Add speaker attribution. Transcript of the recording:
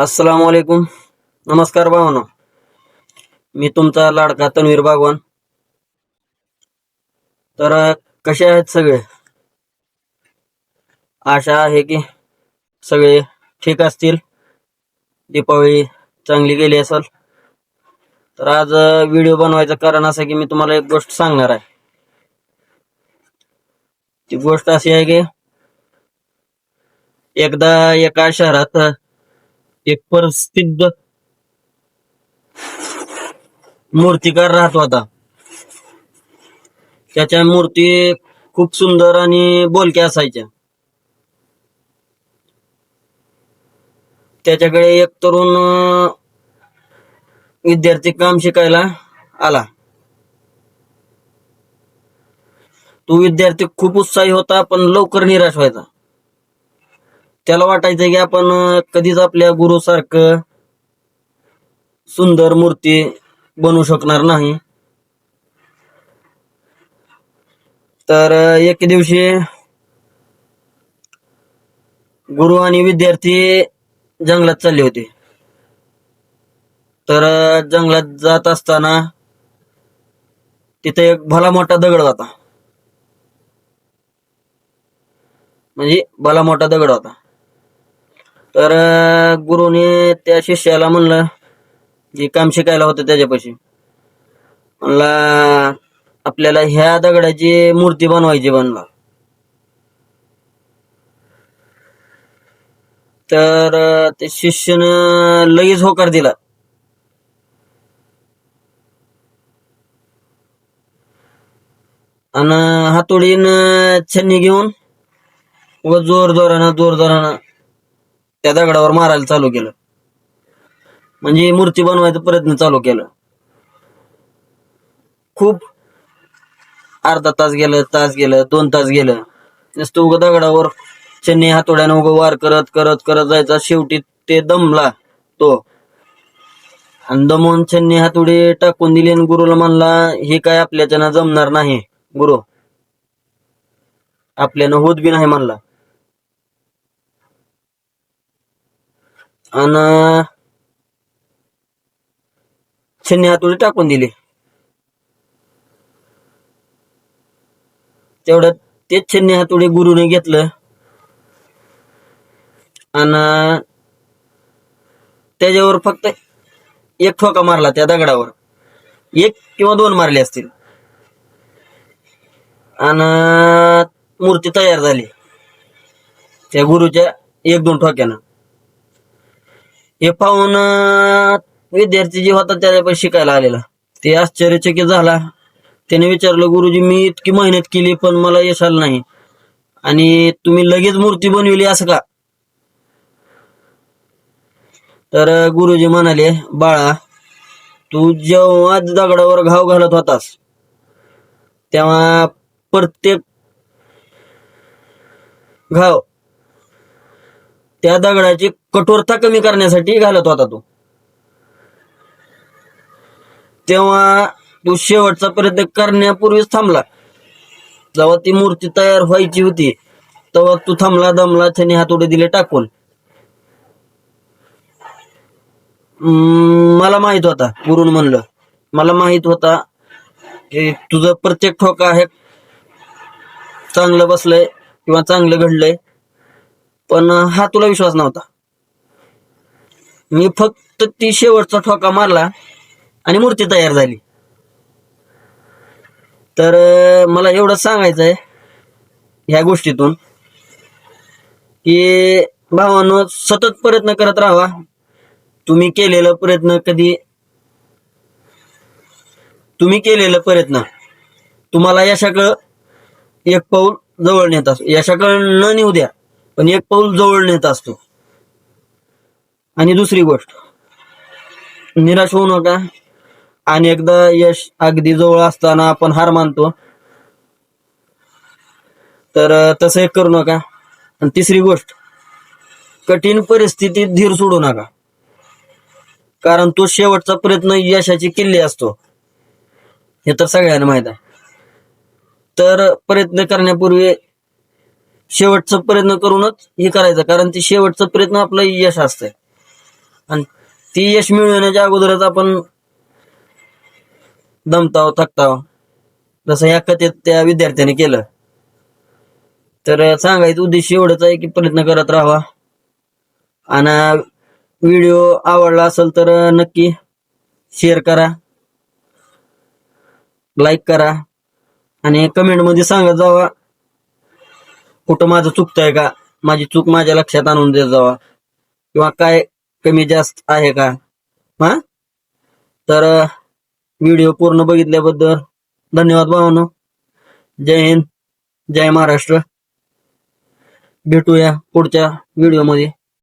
Speaker 1: अस्सलाम वालेकुम नमस्कार भावनो। मी तुमचा लाडका तन्वीर बागवान तर कसे आहेत सगळे? आशा आहे की सगळे ठीक असतील. दीपावली चांगली गेली असेल. तर आज व्हिडिओ बनवायचं कारण असं की मी तुम्हाला एक गोष्ट सांगणार आहे. ती गोष्ट अशी आहे की एकदा एका शहरात एक प्रसिद्ध मूर्तिकार राहत होता त्याच्या मूर्ती खूप सुंदर आणि बोलक्या असायच्या. त्याच्याकडे एक तरुण विद्यार्थी काम शिकायला आला. तो विद्यार्थी खूप उत्साही होता पण लवकर निराश व्हायचा. त्याला वाटायचं की आपण कधीच आपल्या गुरु सारखं सुंदर मूर्ती बनवू शकणार नाही. तर एके दिवशी गुरु आणि विद्यार्थी जंगलात चालले होते. तर जंगलात जात असताना तिथे एक भला मोठा दगड होता. म्हणजे भला मोठा दगड होता. तर गुरुने त्या शिष्याला म्हणलं जे काम शिकायला होतं त्याच्यापाशी. म्हणला आपल्याला ह्या दगडाची मूर्ती बनवायची बनला तर ते शिष्यनं लगेच होकार दिला. आणि हातोडीनं छन्नी घेऊन व जोर जोरानं जोर जोरानं त्या दगडावर मारायला चालू केलं. म्हणजे मूर्ती बनवायचा प्रयत्न चालू केला. खूप अर्धा तास गेलं तास गेलं दोन तास गेलं. नुसतं उगं दगडावर चेन्नई हातोड्यानं उगं वार करत करत करत जायचा. शेवटी ते दमला तो. आणि दमून छन्नी हातोडे टाकून दिली आणि गुरुला म्हणला हे काय आपल्याच्यानं जमणार नाही गुरु. आपल्यानं होत बी नाही म्हणला. आणि छन्नी हातोडी टाकून दिली. तेवढं तेच छन्नी हातोडी गुरुने घेतलं. आणि त्याच्यावर फक्त एक ठोका मारला त्या दगडावर. एक किंवा दोन मारले असतील. आणि मूर्ती तयार झाली. त्या गुरुच्या एक दोन ठोक्यानं. हे पाहून विद्यार्थी जे होता त्याच्यापाशी शिकायला आलेला. ते आश्चर्यचकित झाला. त्याने विचारलं गुरुजी मी इतकी मेहनत केली पण मला यश आलं नाही. आणि तुम्ही लगेच मूर्ती बनविली असं का? तर गुरुजी म्हणाले बाळा तू जेव्हा दगडावर घाव घालत होतास तेव्हा प्रत्येक घाव त्या दगडाची कठोरता कमी करण्यासाठी घालत होता तो. तेव्हा तो शेवटचा प्रयत्न करण्यापूर्वीच थांबला. जेव्हा ती मूर्ती तयार व्हायची होती तेव्हा तू थांबला दमला त्याने हातोडे दिले टाकून. मला माहीत होता पुरून म्हणलं. मला माहीत होता की तुझं प्रत्येक ठोका आहे चांगलं बसलंय किंवा चांगलं घडलंय. पण हा तुला विश्वास नव्हता. मी फक्त ती शेवटचा ठोका मारला आणि मूर्ती तयार झाली. तर मला एवढं सांगायचं आहे ह्या गोष्टीतून की भावानं सतत प्रयत्न करत राहावा. तुम्ही केलेला प्रयत्न कधी तुम्ही केलेला प्रयत्न तुम्हाला यशाकडं एक पाऊल जवळ नेत असतो यशाकडं न नेऊ द्या. पण एक पाऊल जवळ नेत असतो. आणि दुसरी गोष्ट निराश होऊ नका. आणि एकदा यश अगदी जवळ असताना आपण हार मानतो. तर तसं एक करू नका. आणि तिसरी गोष्ट कठीण परिस्थितीत धीर सोडू नका. कारण तो शेवटचा प्रयत्न यशाची किल्ली असतो. हे तर सगळ्यांना माहीत आहे. तर प्रयत्न करण्यापूर्वी शेवटचा प्रयत्न करूनच हे करायचं कारण ते शेवटचा प्रयत्न आपलं यश असतंय. आणि ती यश मिळवण्याच्या अगोदरच आपण दमताव थकताव जसं या कथेत त्या विद्यार्थ्याने केलं. तर सांगायचं उद्देश एवढंच आहे की प्रयत्न करत राहावा. आणि व्हिडिओ आवडला असेल तर नक्की शेअर करा लाईक करा आणि कमेंटमध्ये सांगत जावा. कुठं माझं चुकतंय का? माझी चूक माझ्या लक्षात आणून देत जावा. किंवा काय कमी जास्त आहे का? हा? तर व्हिडिओ पूर्ण बघितल्याबद्दल धन्यवाद भावानो. जय हिंद जय महाराष्ट्र. भेटूया पुढच्या व्हिडिओमध्ये.